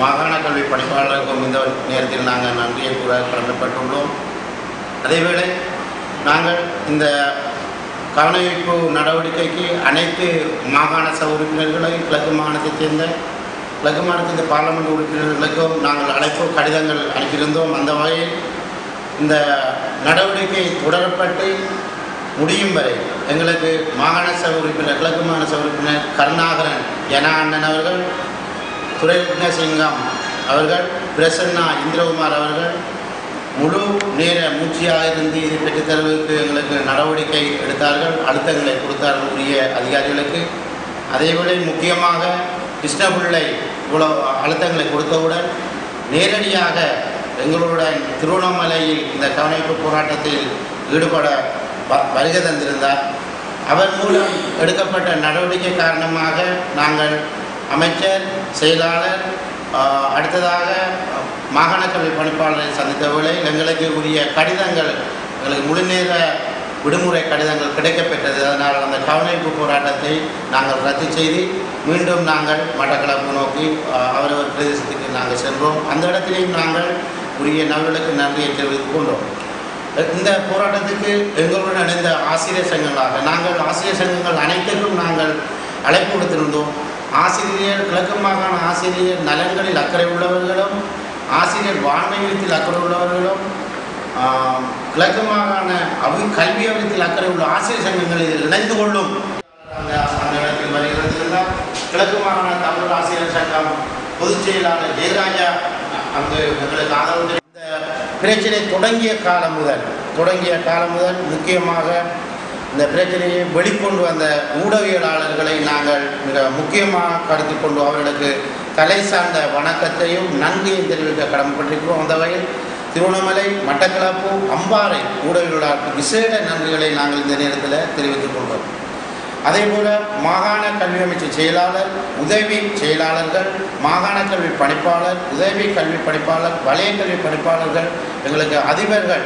மாகாண கல்வி பணிப்பாளருக்கும் இந்த நேரத்தில் நாங்கள் நன்றியை கூற கடமைப்பட்டுள்ளோம். அதேவேளை நாங்கள் இந்த கவனஈர்ப்பு நடவடிக்கைக்கு அனைத்து மாகாண சபை உறுப்பினர்களையும் கிழக்கு மாகாணத்தைச் சேர்ந்த கிழக்கு மாகாணத்தின் பார்லமெண்ட் உறுப்பினர்களுக்கும் நாங்கள் அழைப்பு கடிதங்கள் அனுப்பியிருந்தோம். அந்த வகையில் இந்த நடவடிக்கை தொடரப்பட்டு முடியும் வரை எங்களுக்கு மாகாண சபை உறுப்பினர் கிழக்கு மாகாண சபை உறுப்பினர் கருணாகரன் என அண்ணன் அவர்கள் துரைரத்ன சிங்கம் அவர்கள் பிரசன்னா இந்திரகுமார் அவர்கள் முழு நேர மூச்சியாக இருந்து இதை பெற்றுத்தருவதற்கு எங்களுக்கு நடவடிக்கை எடுத்தார்கள் அழுத்தங்களை கொடுத்தார்கள் உரிய அதிகாரிகளுக்கு. அதேவேளை முக்கியமாக கிருஷ்ணபிள்ளை இவ்வளோ அழுத்தங்களை கொடுத்தவுடன் நேரடியாக எங்களுடன் திருவண்ணாமலையில் இந்த கவனிப்பு போராட்டத்தில் ஈடுபட வ- வருகை தந்திருந்தார். அவர் மூலம் எடுக்கப்பட்ட நடவடிக்கை காரணமாக நாங்கள் அமைச்சர் செயலாளர் அடுத்ததாக மாகாண பணிப்பாளரை சந்தித்த வேளையில் எங்களுக்கு உரிய கடிதங்கள் எங்களுக்கு முழுநேர விடுமுறை கடிதங்கள் கிடைக்கப்பெற்றது. அதனால் அந்த கவனிப்பு போராட்டத்தை நாங்கள் ரத்து செய்து மீண்டும் நாங்கள் மட்டக்களப்பு நோக்கி அவரவர் பிரதேசத்துக்கு நாங்கள் சென்றோம் அந்த இடத்திலேயும் நாங்கள் உரிய நபர்களுக்கு நன்றியை தெரிவித்துக் கொண்டோம். இந்த போராட்டத்துக்கு எங்களுடன் இணைந்த ஆசிரியர் சங்கங்களாக நாங்கள் ஆசிரியர் சங்கங்கள் அனைத்துக்கும் நாங்கள் அழைப்பு கொடுத்திருந்தோம் ஆசிரியர் கிழக்கு மாகாண ஆசிரியர் நலன்களில் அக்கறை உள்ளவர்களும் ஆசிரியர் வாழ்மையத்தில் அக்கறை உள்ளவர்களும் கிழக்கு மாகாண அவி கல்வி அவியத்தில் அக்கறை உள்ள ஆசிரியர் சங்கங்கள் இதில் இணைந்து கொள்ளும். அந்த வருகிறது என்றால் கிழக்கு மாகாண தமிழ் ஆசிரியர் சங்கம் பொதுச் செயலாளர் ஜெயராஜா. அங்கு எங்களுக்கு ஆதரவு இந்த பிரச்சனை தொடங்கிய காலம் முதல் தொடங்கிய காலம் முதல் முக்கியமாக இந்த பிரச்சனையை வெளிக்கொண்டு வந்த ஊடகவியலாளர்களை நாங்கள் மிக முக்கியமாக கருத்து கொண்டு அவர்களுக்கு தலை சார்ந்த வணக்கத்தையும் நன்றியும் தெரிவிக்க கடமைப்பட்டிருக்கிறோம். அந்த வகையில் திருவண்ணாமலை மட்டக்களப்பு அம்பாறை ஊடகவியலாளருக்கு விசேட நன்றிகளை நாங்கள் இந்த நேரத்தில் தெரிவித்துக் கொள்கிறோம். அதேபோல் மாகாண கல்வி அமைச்சு செயலாளர் உதவி செயலாளர்கள் மாகாண கல்வி பணிப்பாளர் உதவி கல்வி பணிப்பாளர் வலய கல்வி பணிப்பாளர்கள் எங்களுக்கு அதிபர்கள்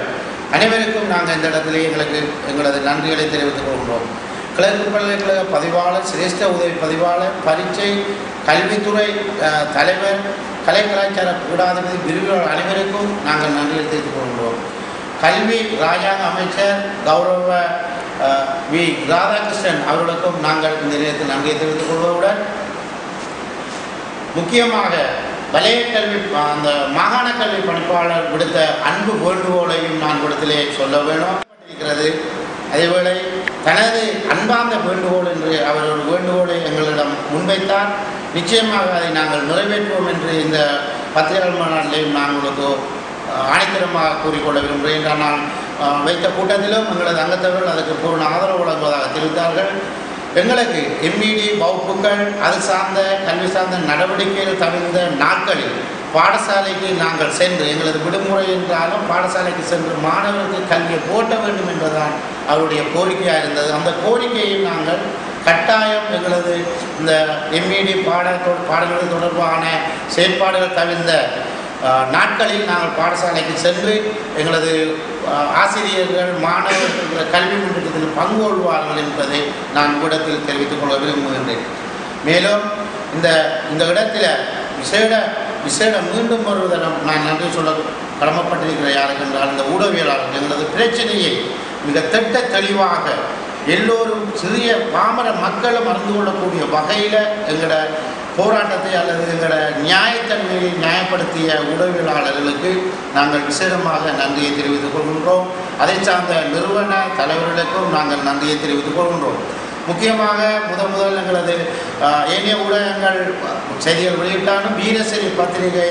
அனைவருக்கும் நாங்கள் இந்த இடத்திலே எங்களுக்கு எங்களது நன்றிகளை தெரிவித்துக் கொள்கிறோம். கிழக்கு பல்கலைக்கழக பதிவாளர் சிரேஷ்ட உதவி பதிவாளர் பரீட்சை கல்வித்துறை தலைவர் கலை கலாச்சார பீடாதிபதி விரிவுகள் அனைவருக்கும் நாங்கள் நன்றியை தெரிவித்துக் கொள்கிறோம். கல்வி ராஜாங்க அமைச்சர் கௌரவ வி. ராதாகிருஷ்ணன் அவர்களுக்கும் நாங்கள் இந்த நிலையத்தில் நன்றியை தெரிவித்துக் கொள்வதுடன் முக்கியமாக வலய கல்வி அந்த மாகாண கல்வி பணிப்பாளர் விடுத்த அன்பு வேண்டுகோளையும் நான் விடத்திலே சொல்ல வேணும் இருக்கிறது அதேவேளை தனது அன்பார்ந்த வேண்டுகோள் என்று அவர் ஒரு வேண்டுகோளை எங்களிடம் முன்வைத்தார். நிச்சயமாக அதை நாங்கள் நிறைவேற்றுவோம் என்று இந்த பத்திரிகை மாநாட்டிலையும் நான் உங்களுக்கு அஹ், ஆணித்தரமாக கூறிக்கொள்ள விரும்புகிறேன். நான் வைத்த கூட்டத்திலும் எங்களது அங்கத்தவர்கள் அதற்கு பூர்ண ஆதரவு வழங்குவதாக தெரிவித்தார்கள். எங்களுக்கு எம்இடி வகுப்புகள் அது சார்ந்த கல்வி சார்ந்த நடவடிக்கைகள் தவிர்ந்த நாட்களில் பாடசாலைக்கு நாங்கள் சென்று எங்களது விடுமுறை என்றாலும் பாடசாலைக்கு சென்று மாணவர்களுக்கு கல்வியை போட்ட வேண்டும் என்பதுதான் அவருடைய கோரிக்கையாக இருந்தது. அந்த கோரிக்கையை நாங்கள் கட்டாயம் எங்களது இந்த எம்இடி பாட பாடங்கள் தொடர்பான செயற்பாடுகள் தவிர்ந்த நாட்களில் நாங்கள் பாடசாலைக்கு சென்று எங்களது ஆசிரியர்கள் மாணவர்கள் கல்வி முன்னேற்றத்தில் பங்கு கொள்வார்கள் என்பதை நான் இடத்தில் தெரிவித்துக் கொள்ள விரும்புகின்றேன். மேலும் இந்த இந்த இடத்தில் விசேட விசேட மீண்டும் ஒரு நான் நன்றி சொல்ல கடமைப்பட்டிருக்கிற யாருக்கு என்றால் இந்த ஊடகவியலாளர் எங்களது பிரச்சனையை மிக திட்ட தெளிவாக எல்லோரும் சிறிய பாமர மக்களும் அறிந்து கொள்ளக்கூடிய வகையில் எங்களோட போராட்டத்தை அல்லது எங்களோட நியாயத்தன்மையை நியாயப்படுத்திய உதவியாளர்களுக்கு நாங்கள் விசேடமாக நன்றியை தெரிவித்துக் கொள்கின்றோம். அதை சார்ந்த நிறுவன தலைவர்களுக்கும் நாங்கள் நன்றியை தெரிவித்துக் கொள்கின்றோம். முக்கியமாக முதல் முதல் எங்களது ஏனைய ஊடகங்கள் செய்திகள் வெளியிட்டாலும் வீரசரி பத்திரிகை